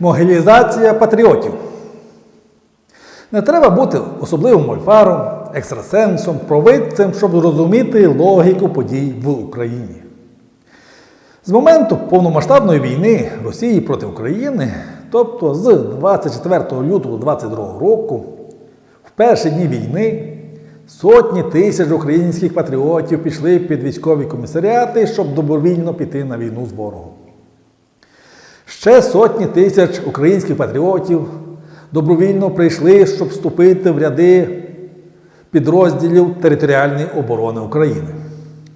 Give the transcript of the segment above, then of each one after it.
Могилізація патріотів. Не треба бути особливим мольфаром, екстрасенсом, провидцем, щоб зрозуміти логіку подій в Україні. З моменту повномасштабної війни Росії проти України, тобто з 24 лютого 2022 року, в перші дні війни сотні тисяч українських патріотів пішли під військові комісаріати, щоб добровільно піти на війну з ворогом. Ще сотні тисяч українських патріотів добровільно прийшли, щоб вступити в ряди підрозділів територіальної оборони України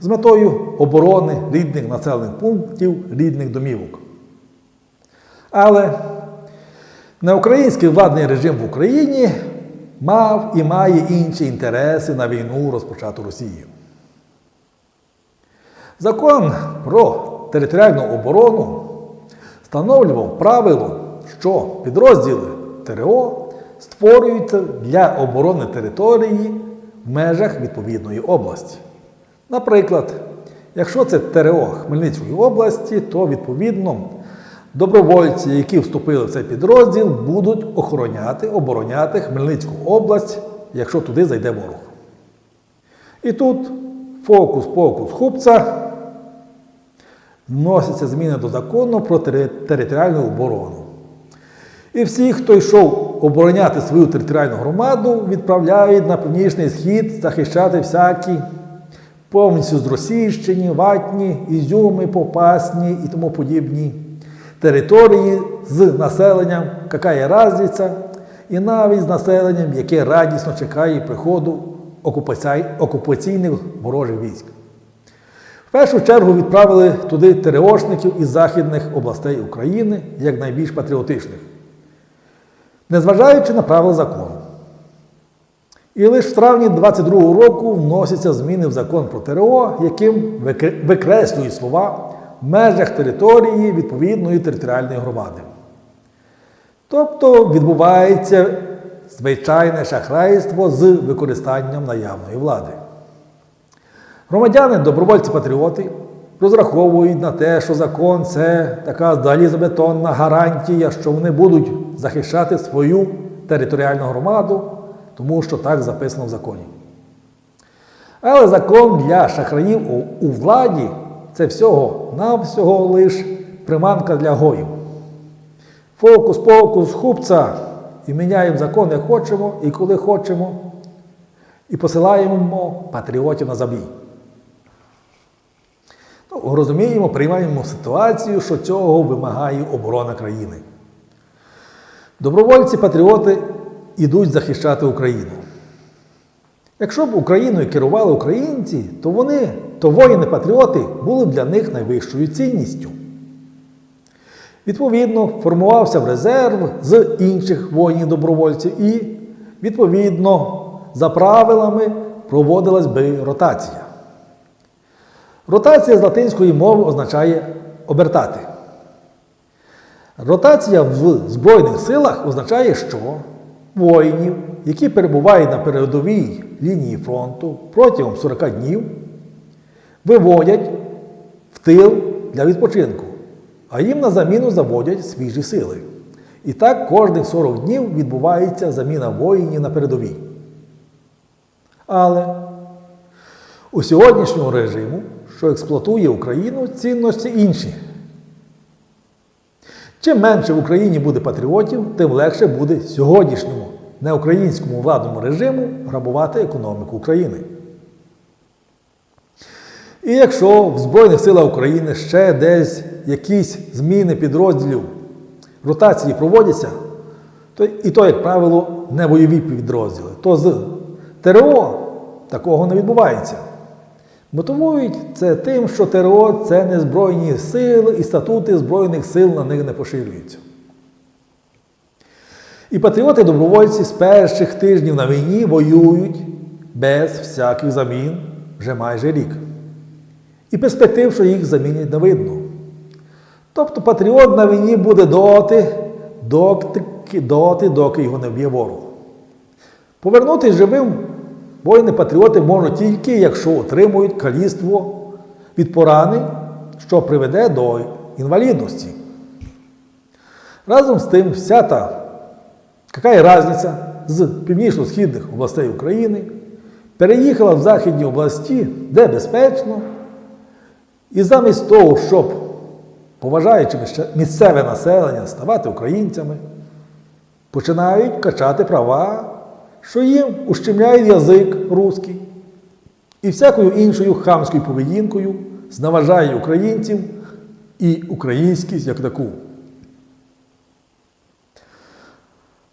з метою оборони рідних населених пунктів, рідних домівок. Але неукраїнський владний режим в Україні мав і має інші інтереси на війну, розпочату Росією. Закон про територіальну оборону встановлював правило, що підрозділи ТРО створюються для оборони території в межах відповідної області. Наприклад, якщо це ТРО Хмельницької області, то відповідно добровольці, які вступили в цей підрозділ, будуть охороняти, обороняти Хмельницьку область, якщо туди зайде ворог. І тут фокус-покус хупца вносяться зміни до закону про територіальну оборону. І всі, хто йшов обороняти свою територіальну громаду, відправляють на північний схід захищати всякі повністю зросійщені, ватні, ізюми, попасні і тому подібні території з населенням, яка є разниця, і навіть з населенням, яке радісно чекає приходу окупаційних ворожих військ. В першу чергу відправили туди ТРОшників із західних областей України як найбільш патріотичних, незважаючи на правила закону. І лише в травні 22-го року вносяться зміни в закон про ТРО, яким викреслюють слова в межах території відповідної територіальної громади. Тобто відбувається звичайне шахрайство з використанням наявної влади. Громадяни, добровольці патріоти розраховують на те, що закон це така залізобетонна гарантія, що вони будуть захищати свою територіальну громаду, тому що так записано в законі. Але закон для шахраїв у, владі це всього навсього лиш приманка для гоїв. Фокус-покус, хупца, і міняємо закон, як хочемо, і коли хочемо, і посилаємо патріотів на забій. Розуміємо, приймаємо ситуацію, що цього вимагає оборона країни. Добровольці-патріоти йдуть захищати Україну. Якщо б Україною керували українці, то вони, то воїни-патріоти були б для них найвищою цінністю. Відповідно, формувався в резерв з інших воїнів-добровольців і, відповідно, за правилами проводилась би ротація. Ротація з латинської мови означає обертати. Ротація в Збройних силах означає, що воїнів, які перебувають на передовій лінії фронту протягом 40 днів, виводять в тил для відпочинку, а їм на заміну заводять свіжі сили. І так кожних 40 днів відбувається заміна воїнів на передовій. Але у сьогоднішнього режиму, що експлуатує Україну, цінності інші. Чим менше в Україні буде патріотів, тим легше буде сьогоднішньому неукраїнському владному режиму грабувати економіку України. І якщо в Збройних силах України ще десь якісь зміни підрозділів ротації проводяться, то і то, як правило, не бойові підрозділи, то з ТРО такого не відбувається. Мотивують це тим, що ТРО це не збройні сили і статути Збройних сил на них не поширюються. І патріоти-добровольці з перших тижнів на війні воюють без всяких замін вже майже рік. І перспектив, що їх замінять, не видно. Тобто патріот на війні буде доти, доти, доти, доки його не вб'є ворог. Повернутися живим воїни-патріоти можуть тільки, якщо отримують каліцтво від поранень, що приведе до інвалідності. Разом з тим, вся та, яка разниця з північно-східних областей України переїхала в західні області, де безпечно, і замість того, щоб, поважаючи місцеве населення, ставати українцями, починають качати права, що їм ущемляє язик русський і всякою іншою хамською поведінкою зневажає українців і українськість як таку.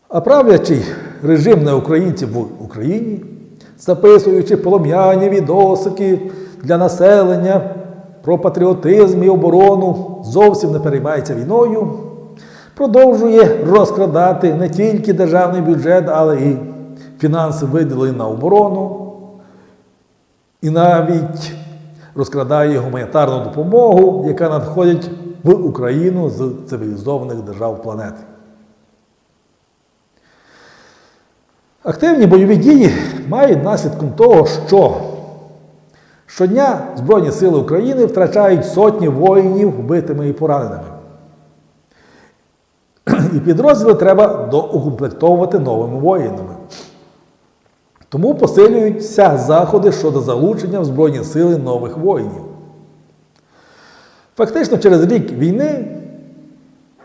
А правлячий режим на українців в Україні, записуючи полум'яні відосики для населення про патріотизм і оборону, зовсім не переймається війною, продовжує розкрадати не тільки державний бюджет, але і фінанси виділені на оборону, і навіть розкрадає гуманітарну допомогу, яка надходить в Україну з цивілізованих держав планети. Активні бойові дії мають наслідком того, що щодня Збройні Сили України втрачають сотні воїнів вбитими і пораненими. І підрозділи треба доукомплектовувати новими воїнами. Тому посилюються заходи щодо залучення в Збройні сили нових воїнів. Фактично, через рік війни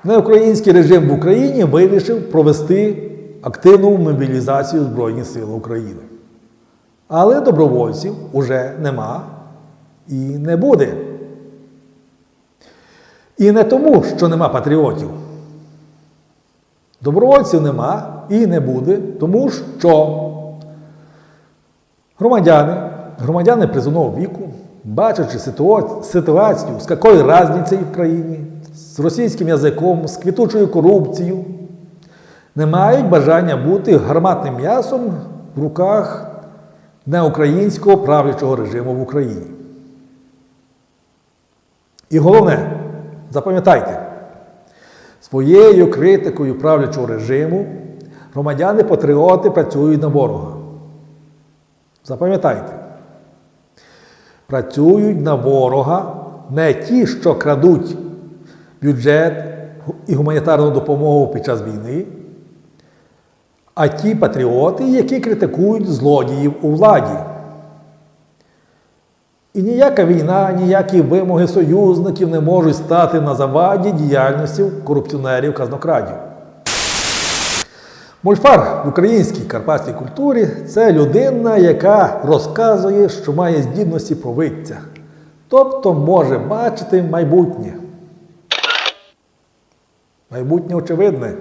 неукраїнський режим в Україні вирішив провести активну мобілізацію Збройних сил України. Але добровольців уже нема і не буде. І не тому, що нема патріотів. Добровольців нема і не буде, тому що громадяни, громадяни призовного віку, бачачи ситуацію, з якою різницею в країні, з російським язиком, з квітучою корупцією, не мають бажання бути гарматним м'ясом в руках неукраїнського правлячого режиму в Україні. І головне, запам'ятайте, своєю критикою правлячого режиму громадяни-патріоти працюють на ворога. Запам'ятайте, працюють на ворога не ті, що крадуть бюджет і гуманітарну допомогу під час війни, а ті патріоти, які критикують злодіїв у владі. І ніяка війна, ніякі вимоги союзників не можуть стати на заваді діяльності корупціонерів казнокрадів. Мольфар в українській карпатській культурі це людина, яка розказує, що має здібності провидця, тобто може бачити майбутнє. Майбутнє очевидне.